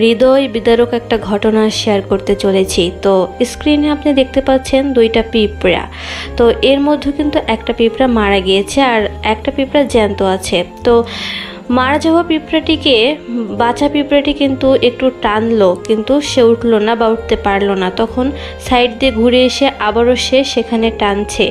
হৃদয় বিদারক একটা ঘটনা শেয়ার করতে চলেছি। তো স্ক্রিনে আপনি দেখতে পাচ্ছেন দুইটা পিঁপড়া। তো এর মধ্যে কিন্তু একটা পিঁপড়া মারা গিয়েছে আর একটা পিঁপড়া জ্যান্ত আছে। তো মারা যাওয়া পিঁপড়াটিকে বাচ্চা পিঁপড়াটি কিন্তু একটু টানলো, কিন্তু সে উঠল না বা উঠতে পারল না। তখন সাইড দিয়ে ঘুরে এসে আবারও সে সেখানে টানছে।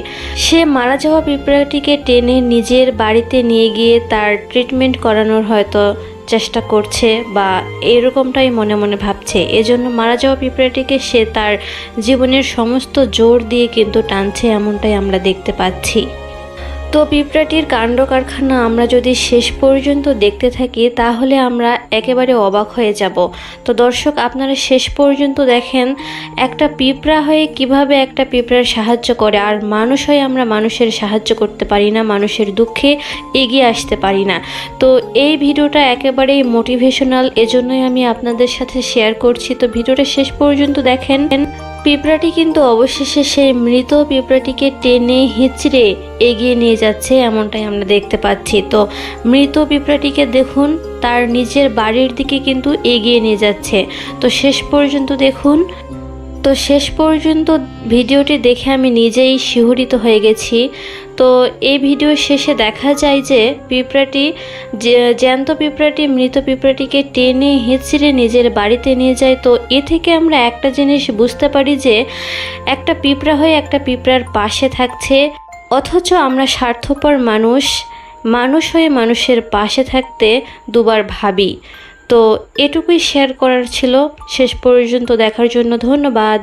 সে মারা যাওয়া পিঁপড়াটিকে টেনে নিজের বাড়িতে নিয়ে গিয়ে তার ট্রিটমেন্ট করানোর হয়তো চেষ্টা করছে বা এরকমটাই মনে মনে ভাবছে। এজন্য মারা যাওয়া পিঁপড়াটিকে সে তার জীবনের সমস্ত জোর দিয়ে কিন্তু টানছে এমনটাই আমরা দেখতে পাচ্ছি। তো পিঁপড়াটির কাণ্ড কারখানা আমরা যদি শেষ পর্যন্ত দেখতে থাকি, তাহলে আমরা একেবারে অবাক হয়ে যাব। তো দর্শক, আপনারা শেষ পর্যন্ত দেখেন, একটা পিঁপড়া হয়ে কীভাবে একটা পিঁপড়ার সাহায্য করে, আর মানুষ হয়ে আমরা মানুষের সাহায্য করতে পারি না, মানুষের দুঃখে এগিয়ে আসতে পারি না। তো এই ভিডিওটা একেবারেই মোটিভেশনাল এজন্যই আমি আপনাদের সাথে শেয়ার করছি। তো ভিডিওটা শেষ পর্যন্ত দেখেন। পিঁপড়াটি কিন্তু অবশেষে সেই মৃত পিঁপড়াটিকে টেনে হিঁচড়ে এগিয়ে নিয়ে যাচ্ছে এমনটাই আমরা দেখতে পাচ্ছি। তো মৃত পিঁপড়াটিকে দেখুন, তার নিজের বাড়ির দিকে কিন্তু এগিয়ে নিয়ে যাচ্ছে। তো শেষ পর্যন্ত দেখুন তো শেষ পর্যন্ত ভিডিওটি দেখে আমি নিজেই শিহরিত হয়ে গেছি। তো এই ভিডিও শেষে দেখা যায় যে পিঁপড়াটি জ্যান্ত পিঁপড়াটি, মৃত পিঁপড়াটিকে টেনে হেঁচড়ে নিজের বাড়িতে নিয়ে যায়। তো এ থেকে আমরা একটা জিনিস বুঝতে পারি যে একটা পিঁপড়া হয়ে একটা পিঁপড়ার পাশে থাকছে। অথচ আমরা স্বার্থপর মানুষ মানুষ হয়ে মানুষের পাশে থাকতে দুবার ভাবি। তো এটুকুই শেয়ার করার ছিল। শেষ পর্যন্ত দেখার জন্য ধন্যবাদ।